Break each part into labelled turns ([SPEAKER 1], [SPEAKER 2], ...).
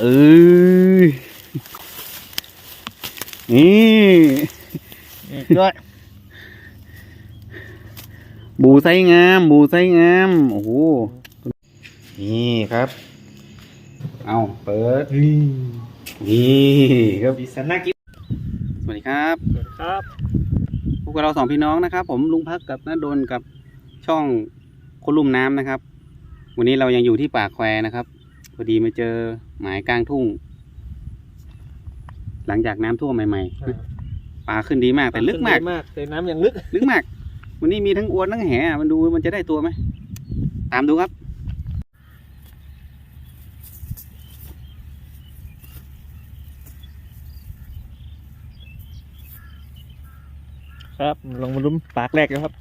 [SPEAKER 1] เออนี่
[SPEAKER 2] นี่ด้วย
[SPEAKER 1] บูไซงาม บูไซงาม โอ้โห นี่ครับ เอาเปิด นี่ครับ
[SPEAKER 2] ดีสันน่ากิน
[SPEAKER 1] สวัสดีครับ
[SPEAKER 2] ครับ
[SPEAKER 1] พวกเราสองพี่น้องนะครับ ผมลุงพักกับน้าดนกับช่องคนลุ่มน้ำนะครับ วันนี้เรายังอยู่ที่ป่าแควนะครับ พอดีมาเจอ หมายกลางทุ่ง หลังจากน้ำท่วมใหม่ๆนะปลาขึ้นดีมากแต่ลึกมาก
[SPEAKER 2] มาก แต่น้ำยังลึก
[SPEAKER 1] ลึกมาก วันนี้มีทั้งอวนทั้งแหอะมันดูมันจะได้ตัวไหม ตามดูครับ
[SPEAKER 2] ครับ ลองมาลุ้นปากแรกนะครับ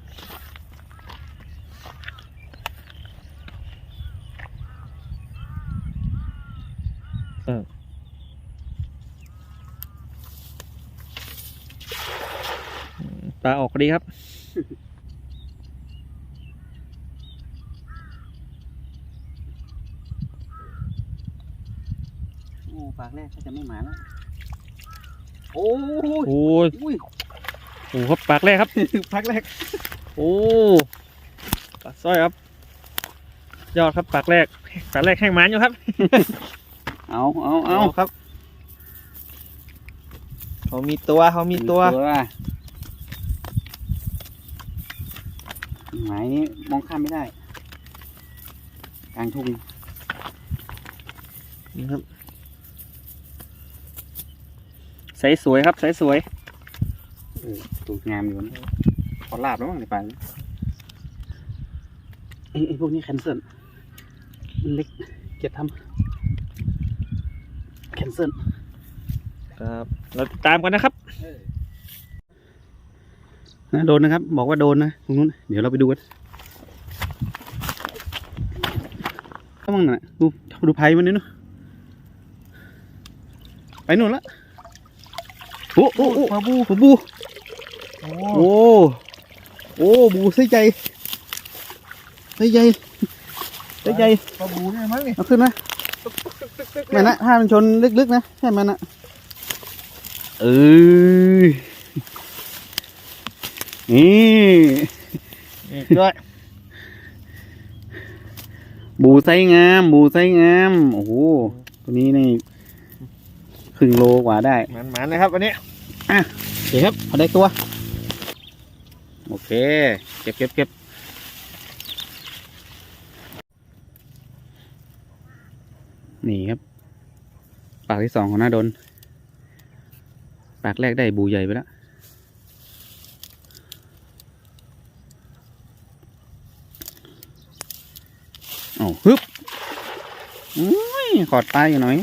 [SPEAKER 2] ปลาออกพอดีครับ
[SPEAKER 1] โอ้ปากแรกก็จะไม่หมาแล้ว โอ้ย
[SPEAKER 2] โอ้ย
[SPEAKER 1] อุ้ย
[SPEAKER 2] โอ้ครับปากแรกครับ
[SPEAKER 1] ปากแรก
[SPEAKER 2] โอ้ปลาสร้อยครับ ยอดครับปากแรก ปากแรกแห้งหมันอยู่ครับ
[SPEAKER 1] เอาเอาเอา
[SPEAKER 2] ครับ เขามีตัวเขามีตัว
[SPEAKER 1] หมายนี้มองข้ามไม่ได้ กลางทุ่ง
[SPEAKER 2] นี่ครับใสสวยครับใสสวย
[SPEAKER 1] เออตัวงามอยู่นะขอลาบแล้วมั้งในป่านี้ไอ้ไอ้พวกนี้แคนเซิลมันเล็กเกียรทำแคนเซิล
[SPEAKER 2] ครับ เราติดตามกันนะครับ
[SPEAKER 1] นะโดนนะครับ บอกว่าโดนนะตรงนู้นเดี๋ยวเราไปดูกันก็มั่งน่ะดูดูไพ่มันนี่เนาะไปนู่นละโอ้โอ้โอ้บูบู
[SPEAKER 2] โอ้
[SPEAKER 1] โอ้โอ้บูใส่ใจใส่ใจใส่ใจ
[SPEAKER 2] ปลาบูเนี่ยมั้งนี่
[SPEAKER 1] เอาขึ้นนะแม่นะถ้ามันชนลึกๆนะใช่มันนะเออ นี่
[SPEAKER 2] นี่ด้วย
[SPEAKER 1] บูไซงาม บูไซงาม โอ้โห ตัวนี้นี่ครึ่งโลกว่าได้
[SPEAKER 2] หมันหมันนะครับวันนี้
[SPEAKER 1] โอเคครับเอาได้ตัว โอเค เก็บเก็บเก็บนี่ครับ ปากที่สองของหน้าดน ปากแรกได้บูใหญ่ไปแล้ว ฮึบอุ้ยขอดตายอยู่หน่อย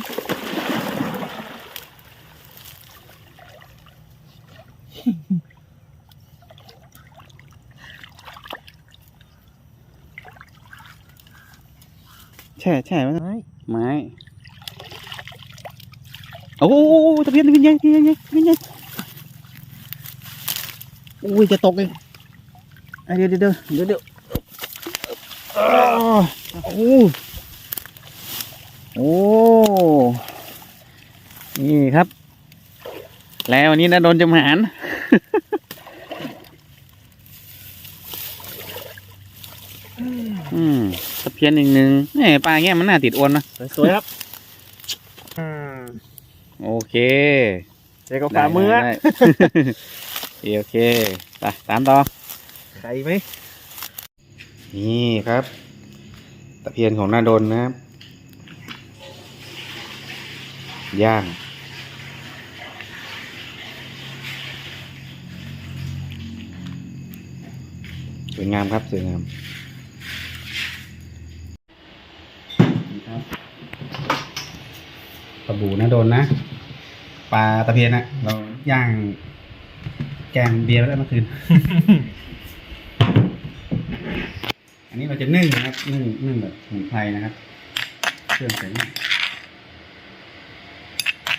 [SPEAKER 1] แช่แช่ไว้
[SPEAKER 2] ไม่
[SPEAKER 1] ไม้โอ้โหตะเพียนตะเพียนใหญ่ตะเพียนใหญ่ตะเพียนใหญ่อุ้ยจะตกเลยเดี๋ยวเดี๋ยวเดี๋ยวเดี๋ยว โอ้โอ้นี่ครับ แล้ววันนี้นะโดนจมหารอืมตะเพียนอีกหนึ่งแหมปลาเงี้ยมันน่าติดอวนนะ
[SPEAKER 2] สวยๆครับอืม
[SPEAKER 1] โอเค
[SPEAKER 2] เจ๊กับฝ่ามือ
[SPEAKER 1] ได้
[SPEAKER 2] อะ
[SPEAKER 1] ได้ได้โอเคไปตามต่อ
[SPEAKER 2] ใส่ไหม
[SPEAKER 1] นี่ครับ ตะเพียนของนาดนนะครับ ย่าง สวยงามครับ สวยงามนี่ครับปลาบูนาโดนนะ ปลาตะเพียนนะเราย่าง แกงเบียร์ไปแล้วเมื่อคืน อันนี้เราจะนึ่งนะครับ นึ่งนึ่งแบบสมุนไพรนะครับ เครื่องใส่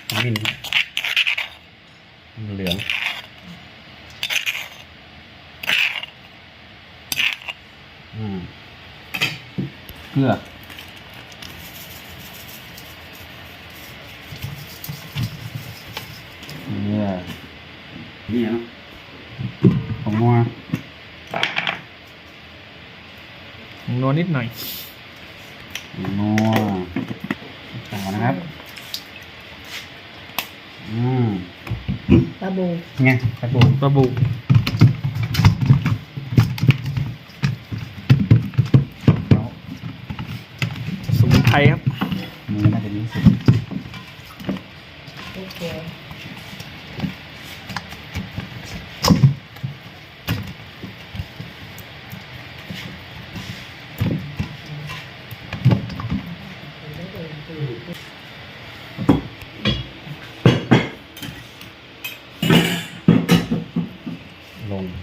[SPEAKER 1] ขมิ้นเหลืองอืมเกลือเนี่ยนี่เนาะของงัว
[SPEAKER 2] นัวนิดหน่อย
[SPEAKER 1] ของนัวต่อนะครับ อืม
[SPEAKER 3] ปลาบู
[SPEAKER 1] ไงกระปู
[SPEAKER 2] ปลาบูสมุนไพรครับ
[SPEAKER 1] มือน่าจะดีสุด
[SPEAKER 3] โอเค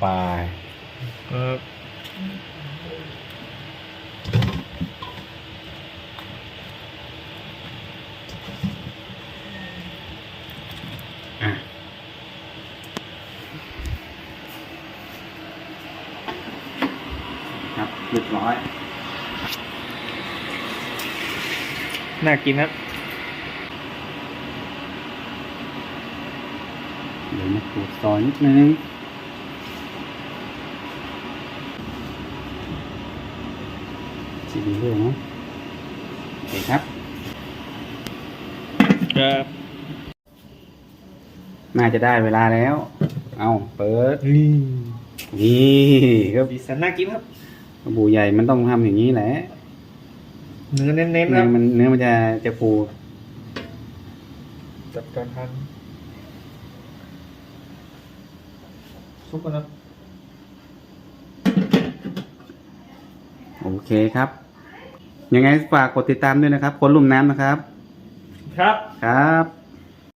[SPEAKER 1] ไป
[SPEAKER 2] เออ
[SPEAKER 1] อะครับเรียบร้อย
[SPEAKER 2] น่ากินครับ
[SPEAKER 1] เดี๋ยวมาขูดซอยนิดนึง ชิมด้วยเนาะโอเคครับ
[SPEAKER 2] ครับ
[SPEAKER 1] น่าจะได้เวลาแล้ว เอาเปิด
[SPEAKER 2] นี่
[SPEAKER 1] นี่ครับ
[SPEAKER 2] ดีสันน่ากินครับ
[SPEAKER 1] กระบูใหญ่มันต้องทำอย่างนี้แหละ
[SPEAKER 2] เนื้อเน้นๆ
[SPEAKER 1] เนื้
[SPEAKER 2] ครั
[SPEAKER 1] อบ มันเนื้อมันจะจะฟู
[SPEAKER 2] จัดการทานซุปกันนะ
[SPEAKER 1] โอเคครับ ยังไงฝากกดติดตามด้วยนะครับคนลุ่มน้ำนะครับ
[SPEAKER 2] ครับ
[SPEAKER 1] ครับ